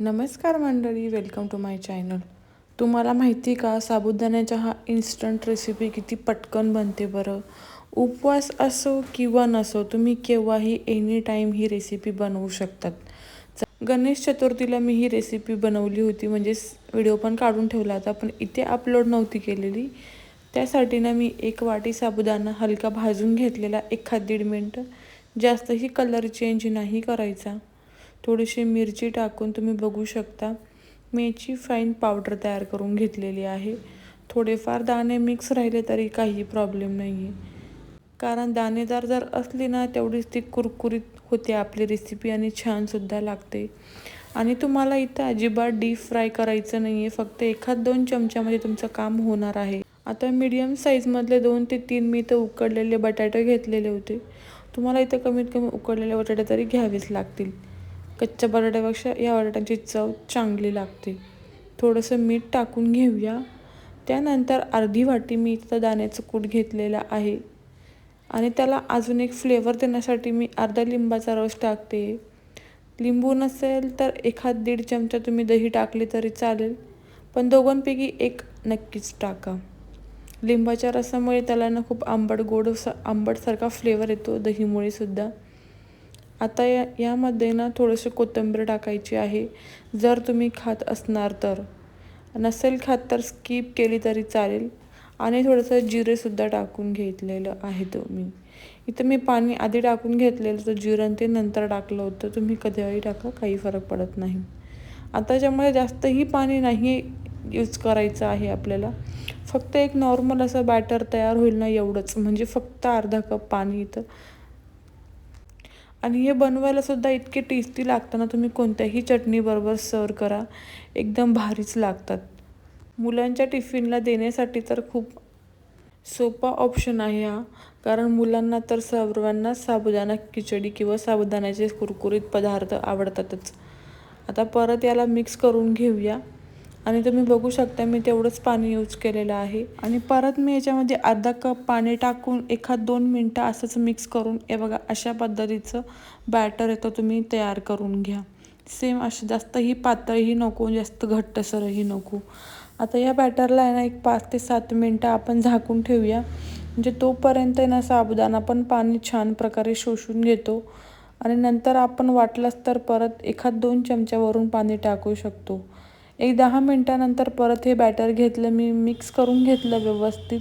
नमस्कार मंडळी welcome to my channel तुम्हाला माहिती का साबुदाण्याच्या हा इन्स्टंट रेसिपी किती पटकन बनते बरं? उपवास असो किंवा नसो तुम्ही केव्हाही एनी टाईम ही रेसिपी बनवू शकतात. च- गणेश चतुर्थीला मी ही रेसिपी बनवली होती म्हणजेच व्हिडिओ पण काढून ठेवला होता पण इथे अपलोड नव्हती केलेली. त्यासाठी ना मी एक वाटी साबुदाणा हलका भाजून घेतलेला एखाद दीड मिनटं. जास्तही कलर चेंज नाही करायचा. थोडीशी मिरची टाकून तुम्ही बघू शकता. मेची फाईन पावडर तयार करून घेतलेली आहे. थोडेफार दाणे मिक्स राहिले तरी काही प्रॉब्लेम नाही आहे कारण दाणेदार जर असली ना तेवढीच ती कुरकुरीत होते आपली रेसिपी आणि छानसुद्धा लागते. आणि तुम्हाला इथं अजिबात डीप फ्राय करायचं नाही आहे फक्त एखाद दोन चमच्यामध्ये तुमचं काम होणार आहे. आता मीडियम साईजमधले दोन ते तीन मी इथं उकडलेले बटाटे घेतलेले होते. तुम्हाला इथं कमीत कमी उकडलेले बटाटे तरी घ्यावेच लागतील. कच्च्या बटाट्यापेक्षा या बटाट्यांची चव चांगली लागते. थोडंसं मीठ टाकून घेऊया. त्यानंतर अर्धी वाटी मी इथं दाण्याचं कूट घेतलेला आहे. आणि त्याला अजून एक फ्लेवर देण्यासाठी मी अर्धा लिंबाचा रस टाकते. लिंबू नसेल तर एखाद दीड चमचा तुम्ही दही टाकले तरी चालेल पण दोघांपैकी एक नक्कीच टाका. लिंबाच्या रसामुळे त्याला ना खूप आंबट गोड आंबटसारखा फ्लेवर येतो दहीमुळे सुद्धा आता या यामध्ये ना थोडंसं कोथिंबीर टाकायची आहे. जर तुम्ही खात असणार तर. नसेल खात तर स्किप केली तरी चालेल. आणि थोडंसं जिरेसुद्धा टाकून घेतलेलं आहे तो मी. इथं मी पाणी आधी टाकून घेतलेलं तर जिरं ते नंतर टाकलं होतं. तुम्ही कधीही टाका काही फरक पडत नाही. आता ज्यामुळे जास्तही पाणी नाही यूज करायचं आहे आपल्याला फक्त एक नॉर्मल असं बॅटर तयार होईल ना एवढंच. म्हणजे फक्त अर्धा कप पाणी इथं. आणि हे बनवायलासुद्धा इतके टेस्टी लागतं ना तुम्ही कोणत्याही चटणीबरोबर सर्व करा. एकदम भारीच लागतात. मुलांच्या टिफिनला देण्यासाठी तर खूप सोपा ऑप्शन आहे हा. कारण मुलांना तर सर्वांना साबुदाणा खिचडी किंवा साबुदाण्याचे कुरकुरीत पदार्थ आवडतातच. आता परत याला मिक्स करून घेऊया. आणि तुम्ही बघू शकता मी तेवढंच पाणी यूज केलेलं आहे. आणि परत मी याच्यामध्ये अर्धा कप पाणी टाकून एखाद दोन मिनटं असंच मिक्स करून हे बघा अशा पद्धतीचं बॅटर येतं तुम्ही तयार करून घ्या. सेम असं जास्तही पातळही नको जास्त घट्टसरही नको. आता या बॅटरला आहे ना एक पाच ते सात मिनटं आपण झाकून ठेवूया. म्हणजे तोपर्यंत आहे ना साबुदाणा पण पाणी छान प्रकारे शोषून घेतो. आणि नंतर आपण वाटलंच तर परत एखाद दोन चमच्यावरून पाणी टाकू शकतो. एक दहा मिनटानंतर परत हे बॅटर घेतलं मी मिक्स करून घेतलं व्यवस्थित.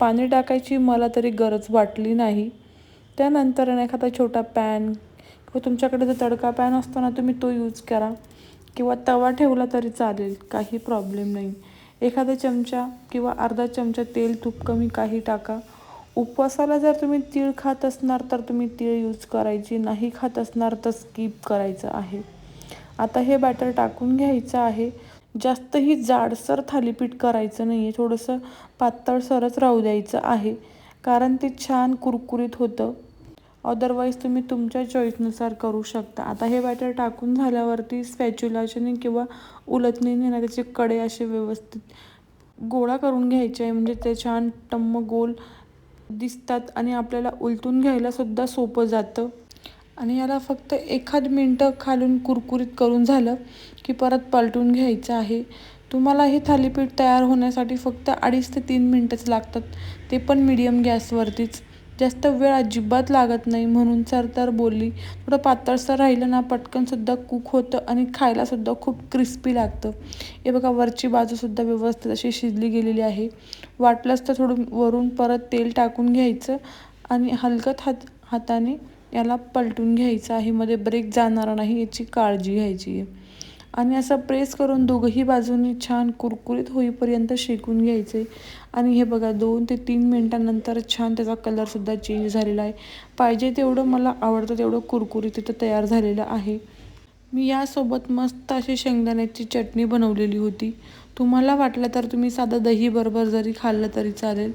पाणी टाकायची मला तरी गरज वाटली नाही. त्यानंतर एखादा छोटा पॅन किंवा तुमच्याकडे जो तडका पॅन असतो ना तुम्ही तो यूज करा. किंवा तवा ठेवला तरी चालेल काही प्रॉब्लेम नाही. एखादा चमचा किंवा अर्धा चमचा तेल तूप कमी काही टाका. उपवासाला जर तुम्ही तीळ खात असणार तर तुम्ही तीळ यूज करायची. नाही खात असणार तर स्किप करायचं आहे. आता हे बॅटर टाकून घ्यायचं आहे. जास्तही जाडसर थालीपीठ करायचं नाही आहे थोडंसं पातळसरच राहू द्यायचं आहे. कारण ते छान कुरकुरीत होतं. अदरवाईज तुम्ही तुमच्या चॉईसनुसार करू शकता. आता हे बॅटर टाकून झाल्यावरती स्पॅच्युलाच्याने किंवा उलटणीने ना त्याचे कडे असे व्यवस्थित गोळा करून घ्यायचे आहे. म्हणजे ते छान टम्म गोल दिसतात आणि आपल्याला उलटून घ्यायलासुद्धा सोपं जातं. आणि याला फक्त एखाद मिनटं खालून कुरकुरीत करून झालं की परत पलटून घ्यायचं आहे. तुम्हाला हे थालीपीठ तयार होण्यासाठी फक्त अडीच ते तीन मिनटंच लागतात. ते पण मिडियम गॅसवरतीच. जास्त वेळ अजिबात लागत नाही म्हणून सर तर बोलली थोडं पातळसर राहिलं ना पटकनसुद्धा कुक होतं आणि खायलासुद्धा खूप क्रिस्पी लागतं. हे बघा वरची बाजूसुद्धा व्यवस्थित अशी शिजली गेलेली आहे. वाटलंच तर थोडं वरून परत तेल टाकून घ्यायचं आणि हलकत हात हाताने याला पलटून घ्यायचं आहे मध्ये ब्रेक जाणार नाही याची काळजी घ्यायची आहे. आणि असं प्रेस करून दोघंही बाजूनी छान कुरकुरीत होईपर्यंत शेकून घ्यायचे. आणि हे बघा दोन ते तीन मिनटानंतर छान त्याचा कलरसुद्धा चेंज झालेला आहे. पाहिजे तेवढं मला आवडतं तेवढं कुरकुरीत तिथं तयार झालेलं आहे. मी यासोबत मस्त अशी शेंगदाण्याची चटणी बनवलेली होती. तुम्हाला वाटलं तर तुम्ही साधं दही बरोबर जरी खाल्लं तरी चालेल.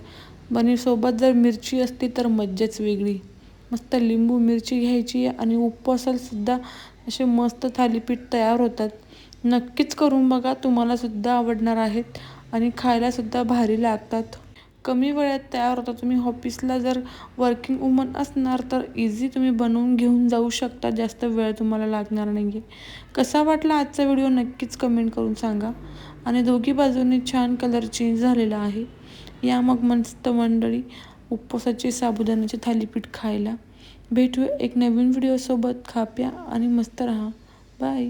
बनीसोबत सोबत जर मिरची असती तर मज्जाच वेगळी. मस्त लिंबू मिरची घ्यायची आणि उपवासालासुद्धा असे मस्त थालीपीठ तयार होतात. नक्कीच करून बघा तुम्हालासुद्धा आवडणार आहेत आणि खायलासुद्धा भारी लागतात. कमी वेळात तयार होता. तुम्ही ऑफिसला जर वर्किंग वुमन असणार तर इझी तुम्ही बनवून घेऊन जाऊ शकता. जास्त वेळ तुम्हाला लागणार नाही आहे कसा वाटला आजचा व्हिडिओ नक्कीच कमेंट करून सांगा. आणि दोघी बाजूंनी छान कलर चेंज झालेला आहे. या मग मस्त मंडळी. उपवासाचे साबुदाण्याचे थालीपीठ खायला. भेटू एक नवीन व्हिडिओसोबत खा प्या आणि मस्त राहा. बाय